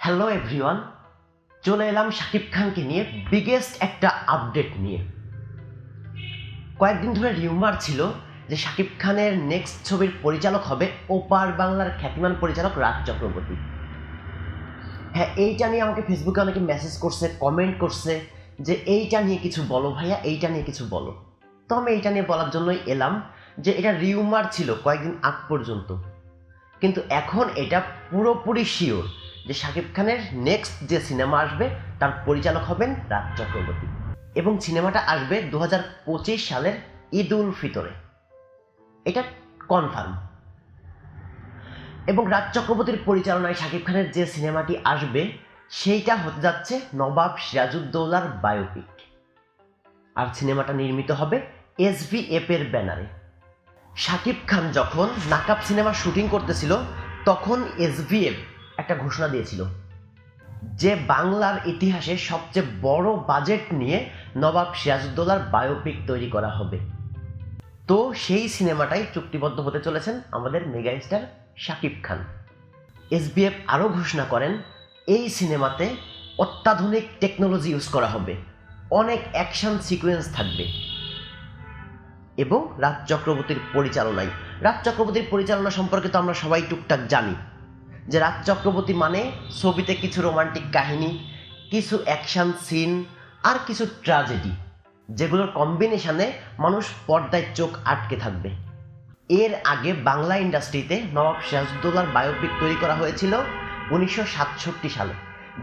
Hello everyone চলে এলাম শাকিব খানকে নিয়ে বিগেস্ট একটা আপডেট নিয়ে। কয়েকদিন ধরে রিউমার ছিল যে শাকিব খানের নেক্সট ছবির পরিচালক হবে ওপার বাংলার খ্যাতিমান পরিচালক রাজ চক্রবর্তী। হ্যাঁ এইটা নিয়ে আমাকে ফেসবুকে অনেকে মেসেজ করছে কমেন্ট করছে যে এইটা নিয়ে কিছু বলো ভাইয়া, এইটা নিয়ে কিছু বলো। তো আমি এইটা নিয়ে বলার জন্যই এলাম যে এটা রিউমার ছিল কয়েকদিন আগ পর্যন্ত। কিন্তু এখন এটা পুরোপুরি শিওর যে শাকিব খানের নেক্সট যে সিনেমা আসবে, তার পরিচালক হবেন রাজ চক্রবর্তী। এবং সিনেমাটা আসবে দু হাজার পঁচিশ সালের ঈদ উল ফিতরে। এটা কনফার্ম এবং রাজ চক্রবর্তীর পরিচালনায় শাকিব খানের যে সিনেমাটি আসবে, সেইটা হতে যাচ্ছে নবাব সিরাজউদ্দৌলার বায়োপিক আর সিনেমাটা নির্মিত হবে এসভিএফ এর ব্যানারে। শাকিব খান যখন নাকাব সিনেমার শুটিং করতেছিল, তখন এসভিএফ একটা ঘোষণা দিয়েছিল যে বাংলার ইতিহাসে সবচেয়ে বড় বাজেট নিয়ে নবাব সিরাজউদ্দৌলার বায়োপিক তৈরি করা হবে। তো সেই সিনেমাটাই চুক্তিবদ্ধ হতে চলেছেন আমাদের mega star Shakib Khan. SBF আরও ঘোষণা করেন, এই সিনেমাতে অত্যাধুনিক টেকনোলজি ইউজ করা হবে, অনেক অ্যাকশন সিকোয়েন্স থাকবে এবং রাজ চক্রবর্তীর পরিচালনায়। রাজ চক্রবর্তীর পরিচালনা সম্পর্কে তো আমরা সবাই টুকটাক জানি। যে রাজ চক্রবর্তী মানে ছবিতে কিছু রোমান্টিক কাহিনী, কিছু অ্যাকশন সিন আর কিছু ট্র্যাজেডি যেগুলোর কম্বিনেশনে মানুষ পর্দায় চোখ আটকে থাকবে। এর আগে বাংলা ইন্ডাস্ট্রিতে নবাব সিরাজউদ্দৌলার বায়োপিক তৈরি করা হয়েছিল উনিশশো সাতষট্টি সালে,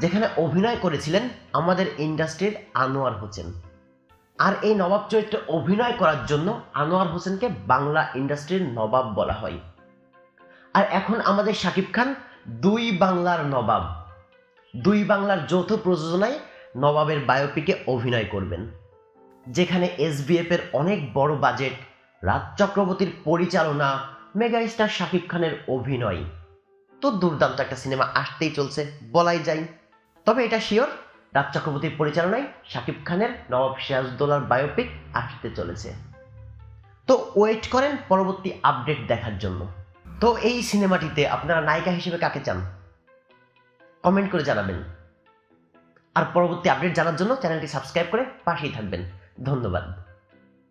যেখানে অভিনয় করেছিলেন আমাদের ইন্ডাস্ট্রির আনোয়ার হোসেন। আর এই নবাব চরিত্রে অভিনয় করার জন্য আনোয়ার হোসেনকে বাংলা ইন্ডাস্ট্রির নবাব বলা হয়। আর এখন আমাদের শাকিব খান দুই বাংলার নবাব। দুই বাংলার যৌথ প্রযোজনায় নবাবের বায়োপিকে অভিনয় করবেন। যেখানে এসবিএফ এর অনেক বড় বাজেট রাজ চক্রবর্তীর পরিচালনা মেগা স্টার শাকিব খানের অভিনয়। তো দুর্দান্ত একটা সিনেমা আসতেই চলছে, বলাই যায়। তবে এটা শিওর রাজ চক্রবর্তীর পরিচালনায় শাকিব খানের নবাব সিরাজউদ্দৌলার বায়োপিক আসতে চলেছে। তো ওয়েট করেন পরবর্তী আপডেট দেখার জন্য। তো এই সিনেমাটিতে আপনারা নায়িকা হিসেবে কাকে চান? কমেন্ট করে জানাবেন। আর পরবর্তী আপডেট জানার জন্য চ্যানেলটি সাবস্ক্রাইব করে পাশেই থাকবেন। ধন্যবাদ।